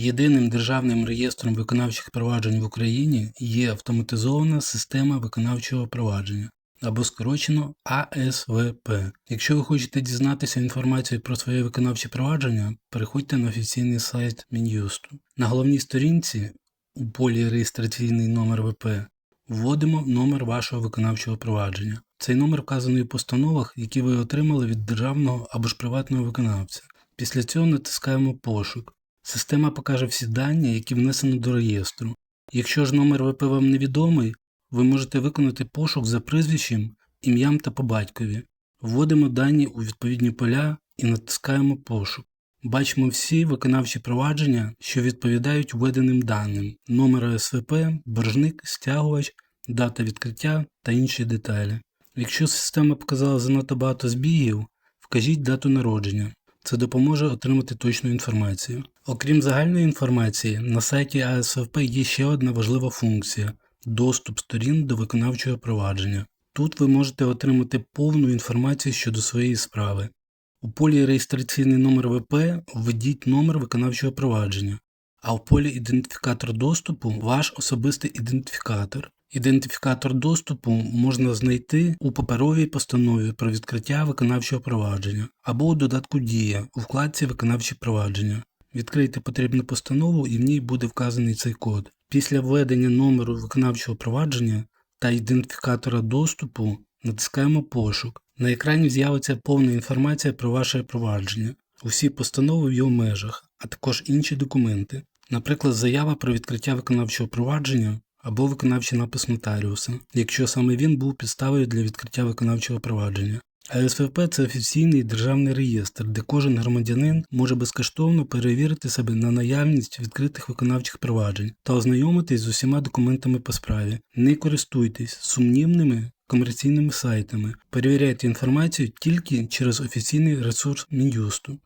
Єдиним державним реєстром виконавчих проваджень в Україні є автоматизована система виконавчого провадження або скорочено АСВП. Якщо ви хочете дізнатися інформацію про своє виконавче провадження, переходьте на офіційний сайт Мін'юсту. На головній сторінці у полі реєстраційний номер ВП вводимо номер вашого виконавчого провадження. Цей номер вказаний у постановах, які ви отримали від державного або ж приватного виконавця. Після цього натискаємо пошук. Система покаже всі дані, які внесено до реєстру. Якщо ж номер ВП вам невідомий, ви можете виконати пошук за прізвищем, ім'ям та по батькові. Вводимо дані у відповідні поля і натискаємо пошук. Бачимо всі виконавчі провадження, що відповідають введеним даним, номер СВП, боржник, стягувач, дата відкриття та інші деталі. Якщо система показала занадто багато збігів, вкажіть дату народження. Це допоможе отримати точну інформацію. Окрім загальної інформації, на сайті АСФП є ще одна важлива функція доступ сторін до виконавчого провадження. Тут ви можете отримати повну інформацію щодо своєї справи. У полі реєстраційний номер ВП введіть номер виконавчого провадження, а в полі ідентифікатор доступу ваш особистий ідентифікатор. Ідентифікатор доступу можна знайти у паперовій постанові про відкриття виконавчого провадження або у додатку Дія у вкладці Виконавчі провадження. Відкрийте потрібну постанову і в ній буде вказаний цей код. Після введення номеру виконавчого провадження та ідентифікатора доступу натискаємо пошук. На екрані з'явиться повна інформація про ваше провадження, усі постанови в його межах, а також інші документи, наприклад, заява про відкриття виконавчого провадження або виконавчий напис нотаріуса, якщо саме він був підставою для відкриття виконавчого провадження. АСВП це офіційний державний реєстр, де кожен громадянин може безкоштовно перевірити себе на наявність відкритих виконавчих проваджень та ознайомитись з усіма документами по справі. Не користуйтесь сумнівними комерційними сайтами, перевіряйте інформацію тільки через офіційний ресурс Мін'юсту.